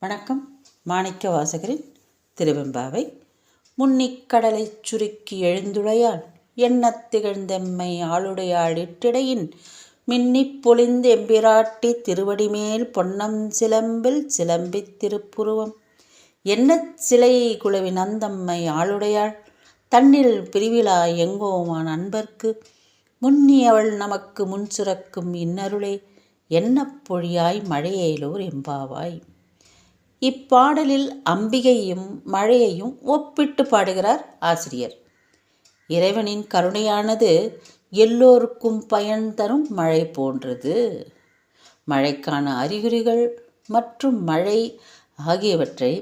வணக்கம். மாணிக்க வாசகரின் திருவெம்பாவை. முன்னிக்கடலைச் சுருக்கி எழுந்துடையாள் எண்ணத் திகழ்ந்தெம்மை ஆளுடையாடிட்டிடையின். மின்னிப் பொழிந்து எம்பிராட்டி திருவடிமேல் பொன்னம் சிலம்பில் சிலம்பித் திருப்புருவம். என்ன சிலை குழுவின் நந்தம்மை ஆளுடையாள். தன்னில் பிரிவிழா எங்கோமான் அன்பர்க்கு. முன்னி அவள் நமக்கு முன் சுரக்கும் இன்னருளே. என்ன பொழியாய் மழையேலோர் எம்பாவாய். இப்பாடலில் அம்பிகையும் மழையையும் ஒப்பிட்டு பாடுகிறார் ஆசிரியர். இறைவனின் கருணையானது எல்லோருக்கும் பயன் தரும் மழை போன்றது. மழைக்கான அறிகுறிகள் மற்றும் மழை ஆகியவற்றை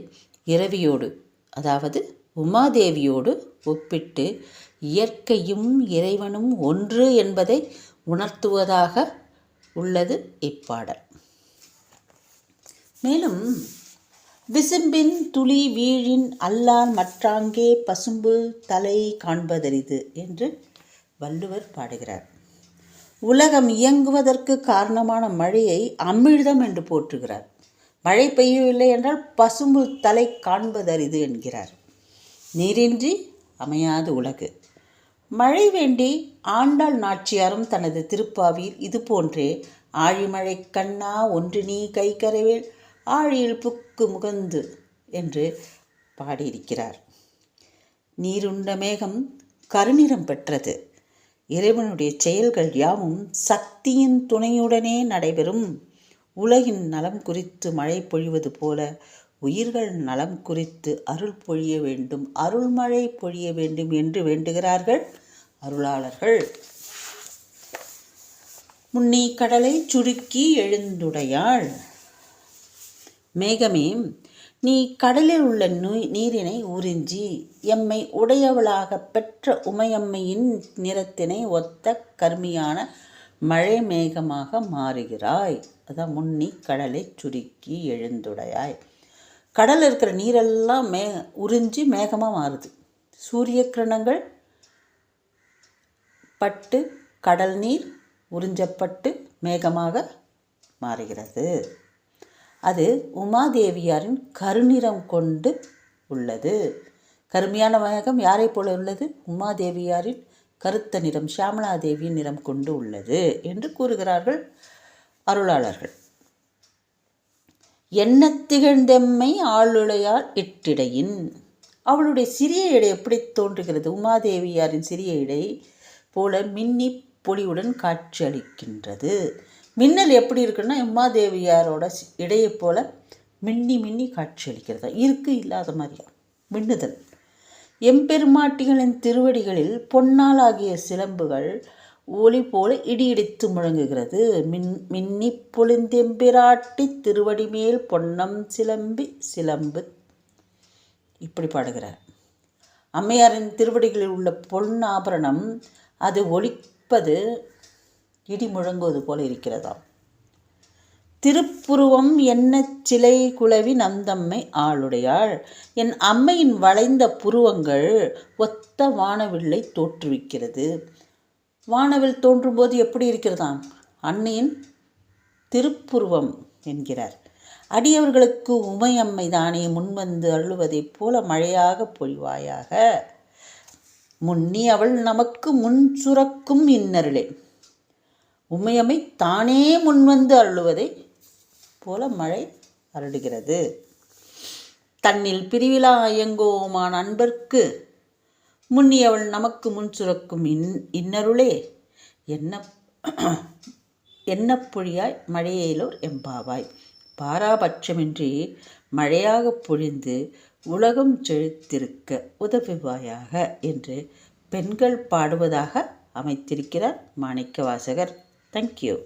இரவியோடு அதாவது உமாதேவியோடு ஒப்பிட்டு இயற்கையும் இறைவனும் ஒன்று என்பதை உணர்த்துவதாக உள்ளது இப்பாடல். மேலும் விசும்பின் துளி வீழின் அல்லால் மற்றாங்கே பசும்பு தலை காண்பதரிது என்று வள்ளுவர் பாடுகிறார். உலகம் இயங்குவதற்கு காரணமான மழையை அமிழ்தம் என்று போற்றுகிறார். மழை பெய்யவில்லை என்றால் பசும்பு தலை காண்பதரிது என்கிறார். நீரின்றி அமையாது உலகு. மழை வேண்டி ஆண்டாள் நாச்சியாரும் தனது திருப்பாவியில் இது போன்றே ஆழிமழை கண்ணா ஒன்று நீ கை கரைவேல் ஆழியில் புக்கு முகந்து என்று பாடியிருக்கிறார். நீருண்ட மேகம் கருநிறம் பெற்றது. இறைவனுடைய செயல்கள் யாவும் சக்தியின் துணையுடனே நடைபெறும். உலகின் நலம் குறித்து மழை பொழிவது போல உயிர்கள் நலம் குறித்து அருள் பொழிய வேண்டும் அருள்மழை பொழிய வேண்டும் என்று வேண்டுகிறார்கள் அருளாளர்கள். முன்னி கடலை சுருக்கி எழுந்துடையாள். மேகமே நீ கடலில் உள்ள நீரினை உறிஞ்சி எம்மை உடையவளாக பெற்ற உமையம்மையின் நிறத்தினை ஒத்த கருமையான மழை மேகமாக மாறுகிறாய் அதான் முன்னி கடலை சுருக்கி எழுந்துடையாய். கடலில் இருக்கிற நீரெல்லாம் மே உறிஞ்சி மேகமாக மாறுது. சூரிய கிரணங்கள் பட்டு கடல் நீர் உறிஞ்சப்பட்டு மேகமாக மாறுகிறது. அது உமாதேவியாரின் கருநிறம் கொண்டு உள்ளது. கருமையான வயகம் யாரை போல உள்ளது? உமாதேவியாரின் கருத்த நிறம் ஷியாமலாதேவியின் நிறம் கொண்டு உள்ளது என்று கூறுகிறார்கள் அருளாளர்கள். என்ன திகழ்ந்தெம்மை ஆளுளையால் இட்டிடையின். அவளுடைய சிறிய இடை எப்படி தோன்றுகிறது? உமாதேவியாரின் சிறிய இடை போல மின்னி பொலிவுடன் காட்சியளிக்கின்றது. மின்னல் எப்படி இருக்குன்னா உமாதேவியாரோட இடையை போல் மின்னி மின்னி காட்சியளிக்கிறதா இருக்கு இல்லாத மாதிரியா? மின்னுதல். எம்பெருமாட்டிகளின் திருவடிகளில் பொன்னால் ஆகிய சிலம்புகள் ஒளி போல இடி இடித்து முழங்குகிறது. மின் மின்னி பொழிந்தெம்பிராட்டி திருவடி மேல் பொன்னம் சிலம்பி சிலம்பு. இப்படி பாடுகிறார். அம்மையாரின் திருவடிகளில் உள்ள பொன் ஆபரணம் அது ஒழிப்பது இடி முழங்குவது போல இருக்கிறதாம் திருப்புருவம் என்ன சிலை குளவி நந்தம்மை ஆளுடையாள். என் அம்மையின் வளைந்த புருவங்கள் ஒத்த வானவில்லை தோற்றுவிக்கிறது. வானவில் தோன்றும்போது எப்படி இருக்கிறதாம்? அன்னையின் திருப்புருவம் என்கிறார். அடியவர்களுக்கு உமையம்மை தானே முன்வந்து அருளுவதைப் போல மழையாக பொழிவாயாக. முன்னி அவள் நமக்கு முன் சுரக்கும் இன்னருளே. உமையம்மை தானே முன்வந்து அருளுவதை போல மழை அருடுகிறது தன்னில் பிரிவிழா அயங்கோமான அன்பர்க்கு முன்னியவள் நமக்கு முன் சுரக்கும் இன் இன்னருளே. என்ன என்ன பொழியாய் மழையேலோர் எம்பாவாய்? பாராபட்சமின்றி மழையாக பொழிந்து உலகம் செழித்திருக்க உதவுவாயாக என்று பெண்கள் பாடுவதாக அமைத்திருக்கிறார் மாணிக்க Thank you.